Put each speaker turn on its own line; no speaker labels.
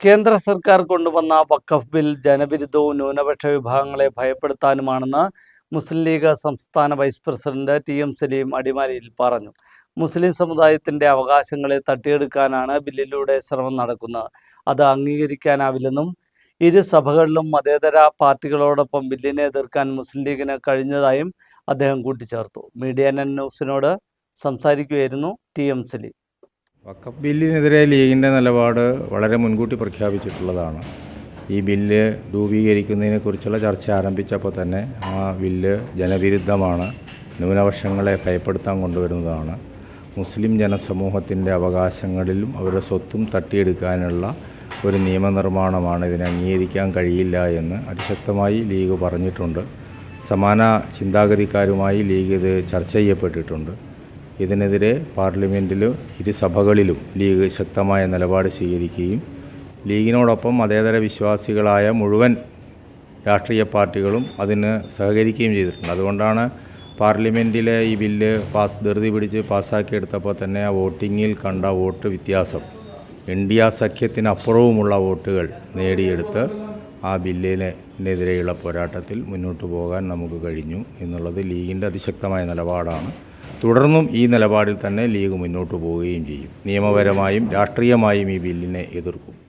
കേന്ദ്ര സർക്കാർ കൊണ്ടുവന്ന വഖഫ് ബിൽ ജനവിരുദ്ധവും ന്യൂനപക്ഷ വിഭാഗങ്ങളെ ഭയപ്പെടുത്താനുമാണെന്ന് മുസ്ലിം ലീഗ് സംസ്ഥാന vice president T M Saleem അടിമാലിയിൽ പറഞ്ഞു. മുസ്ലിം സമുദായത്തിന്റെ അവകാശങ്ങളെ തട്ടിയെടുക്കാനാണ് ബില്ലിലൂടെ ശ്രമം നടക്കുന്നത്. അത് അംഗീകരിക്കാനാവില്ലെന്നും ഇരു സഭകളിലും മതേതര പാർട്ടികളോടൊപ്പം ബില്ലിനെ എതിർക്കാൻ മുസ്ലിം ലീഗിന് കഴിഞ്ഞതായും അദ്ദേഹം കൂട്ടിച്ചേർത്തു. മീഡിയ ന്യൂസിനോട് സംസാരിക്കുകയായിരുന്നു ടി എം സലീം.
വക്കഫ് ബില്ലിനെതിരെ ലീഗിന്റെ നിലപാട് വളരെ മുൻകൂട്ടി പ്രഖ്യാപിച്ചിട്ടുള്ളതാണ്. ഈ ബില്ല് രൂപീകരിക്കുന്നതിനെക്കുറിച്ചുള്ള ചർച്ച ആരംഭിച്ചപ്പോൾ തന്നെ ആ ബില്ല് ജനവിരുദ്ധമാണ്. ന്യൂനപക്ഷങ്ങളെ ഭയപ്പെടുത്താൻ കൊണ്ടുവരുന്നതാണ്. മുസ്ലിം ജനസമൂഹത്തിന്റെ അവകാശങ്ങളിലും അവരുടെ സ്വത്തും തട്ടിയെടുക്കാനുള്ള ഒരു നിയമനിർമ്മാണമാണ് ഇതിനെ അംഗീകരിക്കാൻ കഴിയില്ല എന്ന് അതിശക്തമായി ലീഗ് പറഞ്ഞിട്ടുണ്ട്. സമാന ചിന്താഗതിക്കാരുമായി ലീഗ് ഇത് ചർച്ച ചെയ്യപ്പെട്ടിട്ടുണ്ട്. ഇതിനെതിരെ പാർലമെന്റിലും ഇരുസഭകളിലും ലീഗ് ശക്തമായ നിലപാട് സ്വീകരിക്കുകയും ലീഗിനോടൊപ്പം മതേതര വിശ്വാസികളായ മുഴുവൻ രാഷ്ട്രീയ പാർട്ടികളും അതിന് സഹകരിക്കുകയും ചെയ്തിട്ടുണ്ട്. അതുകൊണ്ടാണ് പാർലമെന്റിലെ ഈ ബില്ല് പാസ് ധൃതി പിടിച്ച് പാസ്സാക്കിയെടുത്തപ്പോൾ തന്നെ ആ വോട്ടിങ്ങിൽ കണ്ട വോട്ട് വ്യത്യാസം. എൻ ഡി ആ സഖ്യത്തിനപ്പുറവുമുള്ള വോട്ടുകൾ നേടിയെടുത്ത് ആ ബില്ലിനെതിരെയുള്ള പോരാട്ടത്തിൽ മുന്നോട്ട് പോകാൻ നമുക്ക് കഴിഞ്ഞു എന്നുള്ളത് ലീഗിന്റെ അതിശക്തമായ നിലപാടാണ്. തുടർന്നും ഈ നിലപാടിൽ തന്നെ ലീഗ് മുന്നോട്ട് പോവുകയും ചെയ്യും. നിയമപരമായും രാഷ്ട്രീയമായും ഈ ബില്ലിനെ എതിർക്കും.